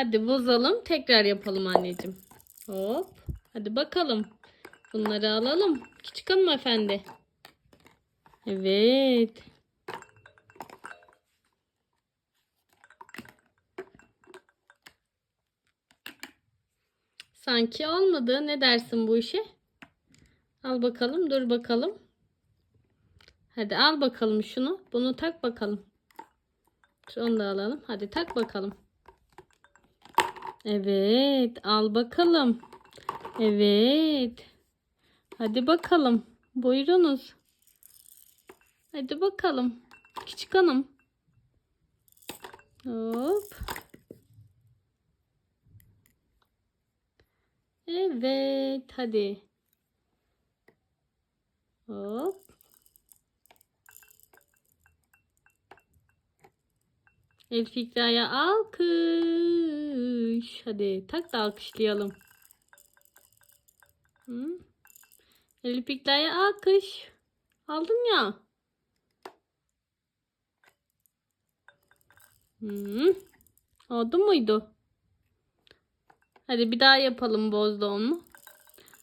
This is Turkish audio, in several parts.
Hadi bozalım. Tekrar yapalım anneciğim. Hop. Hadi bakalım. Bunları alalım. Küçük hanımefendi. Evet. Sanki olmadı. Ne dersin bu işe? Al bakalım. Dur bakalım. Hadi al bakalım şunu. Bunu tak bakalım. Onu da alalım. Hadi tak bakalım. Evet. Al bakalım. Evet. Hadi bakalım. Buyurunuz. Hadi bakalım. Küçük hanım. Hop. Evet. Hadi. Hop. El Fikra'ya alkış. Hadi tak da alkışlayalım. Hı? El Fikra'ya alkış. Aldın ya. Hı. Oldu muydu? Hadi bir daha yapalım bozduğunu.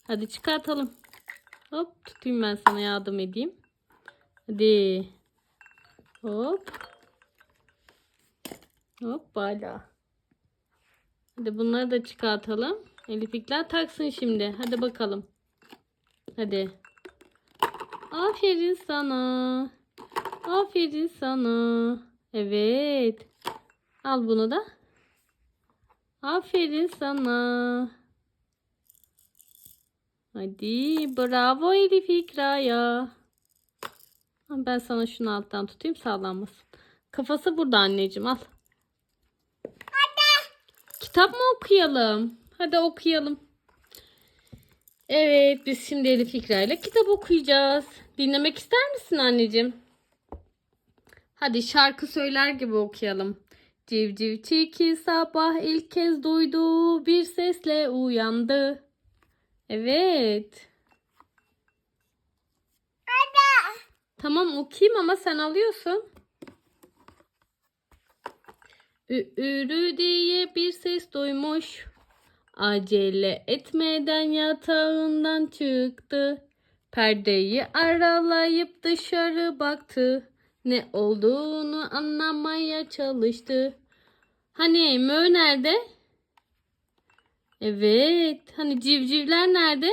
Hadi çıkartalım. Hop tutayım ben sana yardım edeyim. Hadi. Hop. Hoppala. Hadi bunları da çıkartalım. Eliflikler taksın şimdi. Hadi bakalım. Hadi. Aferin sana. Aferin sana. Evet. Al bunu da. Aferin sana. Hadi bravo Elif İkra'ya. Ben sana şunu alttan tutayım sağlanmasın. Kafası burada anneciğim al. Kitap mı okuyalım? Hadi okuyalım. Evet biz şimdi Elif İkra ile kitap okuyacağız. Dinlemek ister misin anneciğim? Hadi şarkı söyler gibi okuyalım. Civciv çiki sabah ilk kez duydu bir sesle uyandı. Evet. Tamam okuyayım ama sen alıyorsun. Ürü diye bir ses duymuş. Acele etmeden yatağından çıktı. Perdeyi aralayıp dışarı baktı. Ne olduğunu anlamaya çalıştı. Hani mö nerede? Evet. Hani civcivler nerede?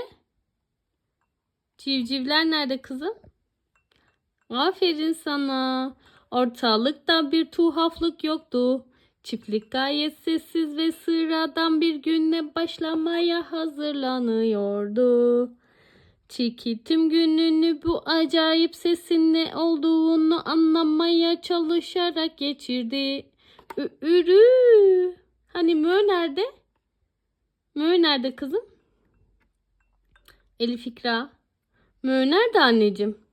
Civcivler nerede kızım? Aferin sana. Ortalıkta bir tuhaflık yoktu. Çiftlik gayet sessiz ve sıradan bir günle başlamaya hazırlanıyordu. Çiki tüm gününü bu acayip sesin ne olduğunu anlamaya çalışarak geçirdi. Ürü. Hani Mö nerede? Mö nerede kızım? Elif İkra. Mö nerede anneciğim?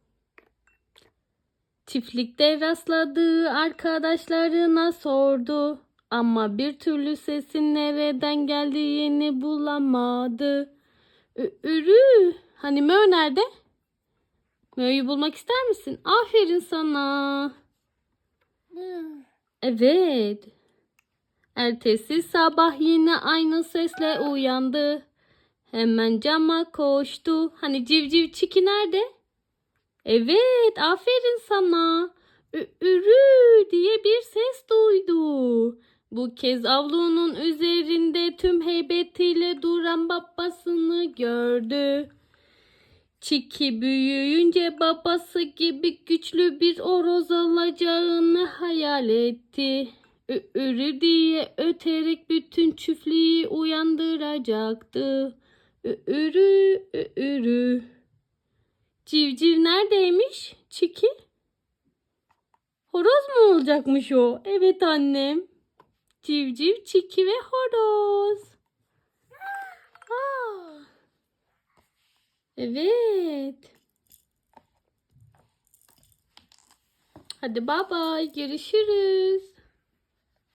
Çiftlikte rastladığı arkadaşlarına sordu. Ama bir türlü sesin nereden geldiğini bulamadı. Ü- Ürü. Hani Mö nerede? Mö'yü bulmak ister misin? Aferin sana. Evet. Ertesi sabah yine aynı sesle uyandı. Hemen cama koştu. Hani civciv çiki nerede? Evet, aferin sana. Ürü diye bir ses duydu. Bu kez avlunun üzerinde tüm heybetiyle duran babasını gördü. Çiki büyüyünce babası gibi güçlü bir oroz olacağını hayal etti. Ürü diye öterek bütün çiftliği uyandıracaktı. Ürü, ürü. Civciv neredeymiş? Çiki? Horoz mu olacakmış o? Evet annem. Civciv, çiki ve horoz. Aa. Evet. Hadi bye bye. Görüşürüz.